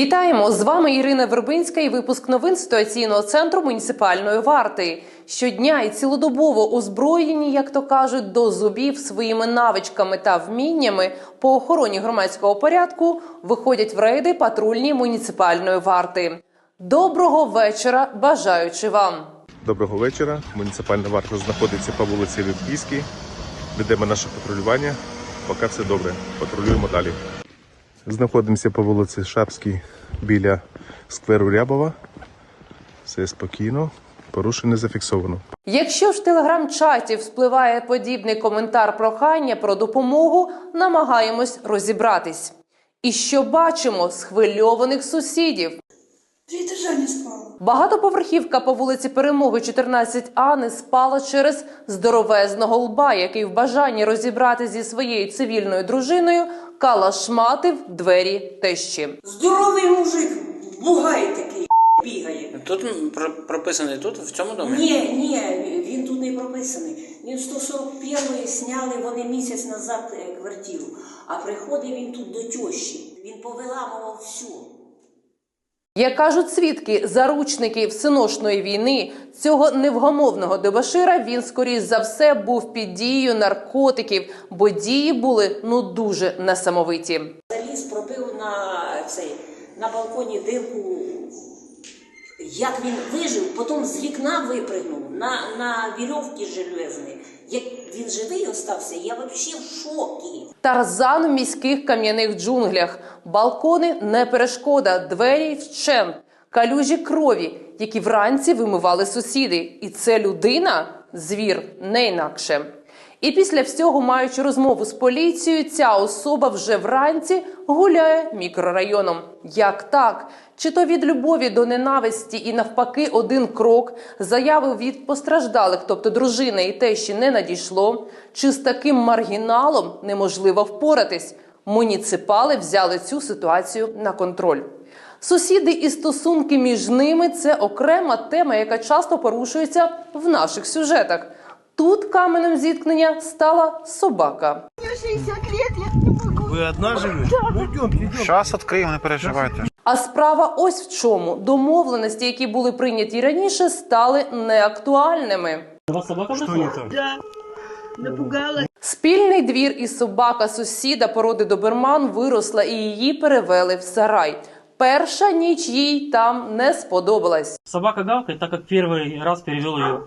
Вітаємо з вами Ірина Вербинська і випуск новин ситуаційного центру муніципальної варти. Щодня і цілодобово озброєні, як то кажуть, до зубів своїми навичками та вміннями по охороні громадського порядку виходять в рейди патрульні муніципальної варти. Доброго вечора, бажаючи вам. Доброго вечора. Муніципальна варта знаходиться по вулиці Левківській. Ведемо наше патрулювання. Поки все добре. Патрулюємо далі. Знаходимося по вулиці Шапській біля скверу Рябова. Все спокійно. Порушень не зафіксовано. Якщо в телеграм-чаті вспливає подібний коментар прохання про допомогу, намагаємось розібратись. І що бачимо схвильованих сусідів. Этажа не спала. Багатоповерхівка по вулиці Перемоги 14А не спала через здоровезного лба, який в бажанні розібрати зі своєю цивільною дружиною калашматив двері тещі. Здоровий мужик, бугай такий бігає. Тут про- прописаний тут, в цьому домі? Ні, ні, він тут не прописаний. Він 141-ї сняли вони місяць назад е, квартиру, а приходить він тут до тещі. Він повиламував всю. Як кажуть свідки, заручники всеношної війни цього невгамовного дебашира він скоріш за все був під дією наркотиків, бо дії були ну дуже несамовиті. Заліз, пробив на цей на балконі дирку. Як він вижив, потім з вікна випригнув на, на вірьовці железні. Він живий остався, я взагалі в шокі. Тарзан в міських кам'яних джунглях. Балкони не перешкода, двері вщент, калюжі крові, які вранці вимивали сусіди. І це людина, звір, не інакше. І після всього, маючи розмову з поліцією, ця особа вже вранці гуляє мікрорайоном. Як так? Чи то від любові до ненависті і навпаки один крок заяви від постраждалих, тобто дружини і тещі, не надійшло? Чи з таким маргіналом неможливо впоратись? Муніципали взяли цю ситуацію на контроль. Сусіди і стосунки між ними це окрема тема, яка часто порушується в наших сюжетах. Тут каменем зіткнення стала собака. Вы одна живете? Ну идемте, идемте. Зараз відкриємо, не переживайте. А справа ось в чому домовленості, які були прийняті раніше, стали неактуальними. Что не так? Спільний двір і собака сусіда породи доберман виросла і її перевели в сарай. Перша ніч їй там не сподобалась. Собака гавкает, так как первый раз перевел ее туда.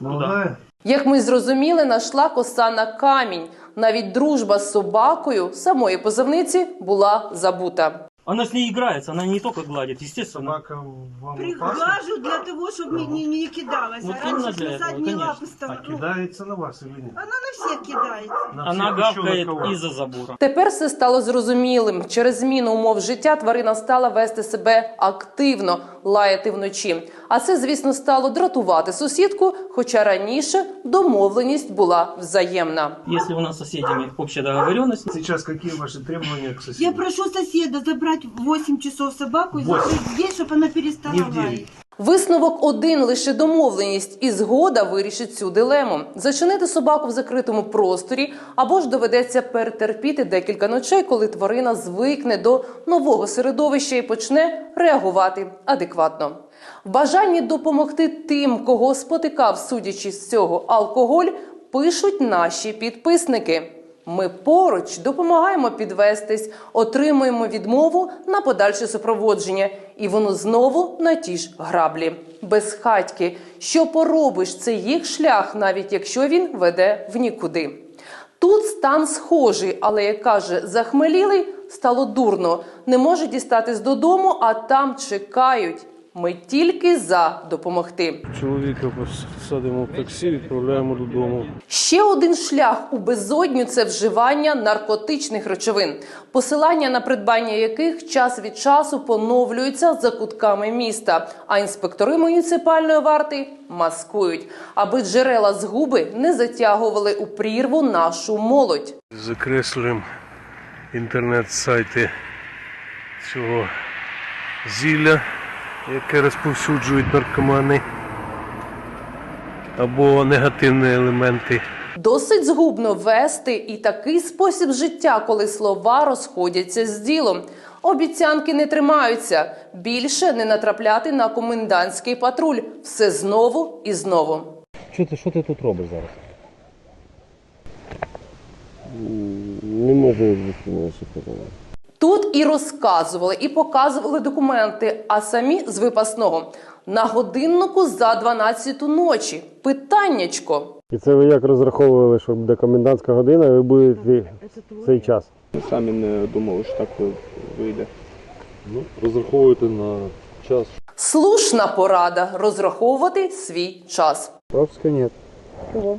Молодая? Як ми зрозуміли, нашла коса на камінь. Навіть дружба з собакою самої позивниці була забута. Она с ней играется, она не только гладит, естественно. Собака вам опасна? Приглажу для того, чтобы не, не, не кидалась. Вот а именно раньше для на этого, задние конечно. лапы А стала. Ну, кидается на вас или нет? она на всех кидается. На Она всех, еще на гавкает кого? из-за забора. Тепер все стало зрозумілим. Через зміну умов життя тварина стала вести себе активно, лаяти вночі. А це, звісно, стало дратувати сусідку, хоча раніше домовленість була взаємна. Якщо у нас с соседями общая договоренность, Сейчас какие ваши требования к? Я прошу соседа забрать в 8 часов собаку и Восемь. закрыть здесь, чтобы она перестала Не в девять. лаять. Висновок один лише домовленість і згода вирішить цю дилему: зачинити собаку в закритому просторі, або ж доведеться перетерпіти декілька ночей, коли тварина звикне до нового середовища і почне реагувати адекватно. В бажанні допомогти тим, кого спотикав, судячи з цього алкоголь, пишуть наші підписники. Ми поруч допомагаємо підвестись, отримуємо відмову на подальше супроводження, і воно знову на ті ж граблі. Без хатьки. Що поробиш, це їх шлях, навіть якщо він веде в нікуди. Тут стан схожий, але як каже захмелілий, стало дурно. Не може дістатись додому, а там чекають. Ми тільки за допомогти. Чоловіка посадимо в таксі, відправляємо додому. Ще один шлях у безодню це вживання наркотичних речовин, посилання на придбання яких час від часу поновлюються за кутками міста. А інспектори муніципальної варти маскують, аби джерела згуби не затягували у прірву нашу молодь. Закреслюємо інтернет-сайти цього зілля, яке розповсюджують наркомани або негативні елементи. Досить згубно вести і такий спосіб життя, коли слова розходяться з ділом. Обіцянки не тримаються. Більше не натрапляти на комендантський патруль. Все знову і знову. Що ти, що ти тут робиш зараз? Не можу питання. Тут і розказували, і показували документи, а самі з випасного. На годиннику за 12 ночі. Питаннячко. І це ви як розраховували, що буде комендантська година, і ви будете в цей час? Ми Самі не думали, що так вийде. Ну, розраховуйте на час. Слушна порада розраховувати свій час. Пропуска нет. Чого?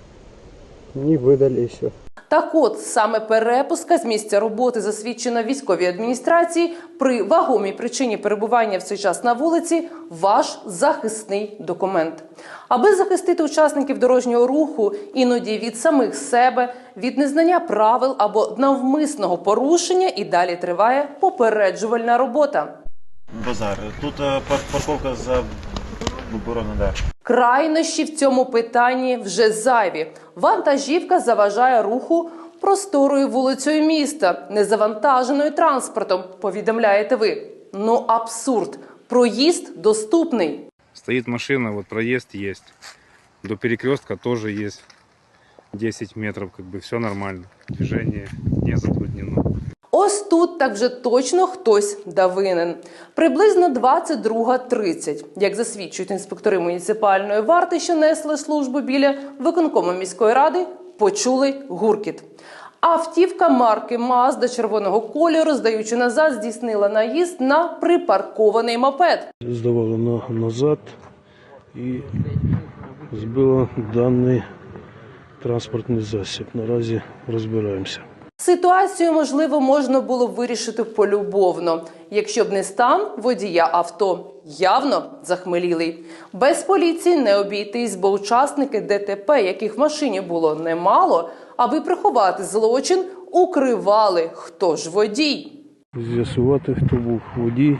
Не видали ще. Так от саме перепуска з місця роботи засвідчена військовій адміністрації при вагомій причині перебування в цей час на вулиці ваш захисний документ. Аби захистити учасників дорожнього руху іноді від самих себе, від незнання правил або навмисного порушення, і далі триває попереджувальна робота. Базар. Тут е, пар- парковка заборонена, да. Крайнощі в цьому питанні вже зайві. Вантажівка заважає руху просторою вулицею міста, незавантаженою транспортом. Повідомляєте ви. Ну абсурд. Проїзд доступний. Стоит машина, вот проезд есть. До перекрестка тоже есть 10 метров, как бы все нормально. Движение не затруднено. Ось тут так вже точно хтось да винен. Приблизно 22.30, як засвідчують інспектори муніципальної варти, що несли службу біля виконкому міської ради, почули гуркіт. Автівка марки Мазда червоного кольору, здаючи назад, здійснила наїзд на припаркований мопед. Здавала на, назад і збила даний транспортний засіб. Наразі розбираємося. Ситуацію, можливо, можна було б вирішити полюбовно, якщо б не стан водія авто. Явно захмелілий. Без поліції не обійтись, бо учасники ДТП, яких в машині було немало, аби приховати злочин, укривали хто ж водій. З'ясувати, хто був водій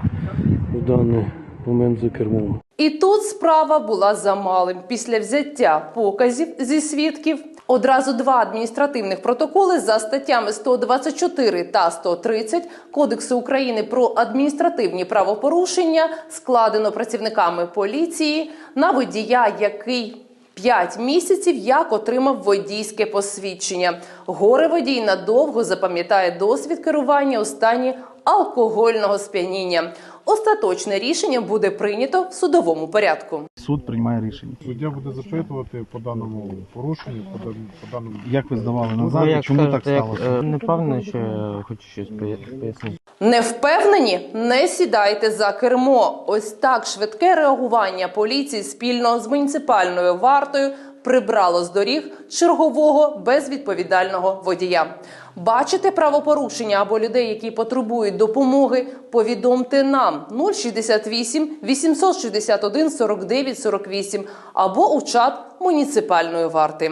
у даний момент за кермом. І тут справа була за малим. Після взяття показів зі свідків одразу два адміністративних протоколи за статтями 124 та 130 Кодексу України про адміністративні правопорушення складено працівниками поліції на водія, який П'ять місяців як отримав водійське посвідчення. Горе водій надовго запам'ятає досвід керування у стані алкогольного сп'яніння. Остаточне рішення буде прийнято в судовому порядку. Суд приймає рішення. Суддя буде запитувати по даному порушенню, по, дан- по даному. Як ви здавали назад і чому так сталося? Не впевнений, що я хочу щось пояснити. Не впевнені? Не сідайте за кермо. Ось так швидке реагування поліції спільно з муніципальною вартою прибрало з доріг чергового безвідповідального водія. Бачите правопорушення або людей, які потребують допомоги? Повідомте нам 068 861 49 48 або у чат муніципальної варти.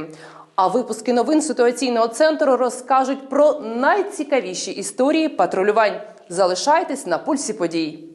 А випуски новин ситуаційного центру розкажуть про найцікавіші історії патрулювань. Залишайтесь на пульсі подій.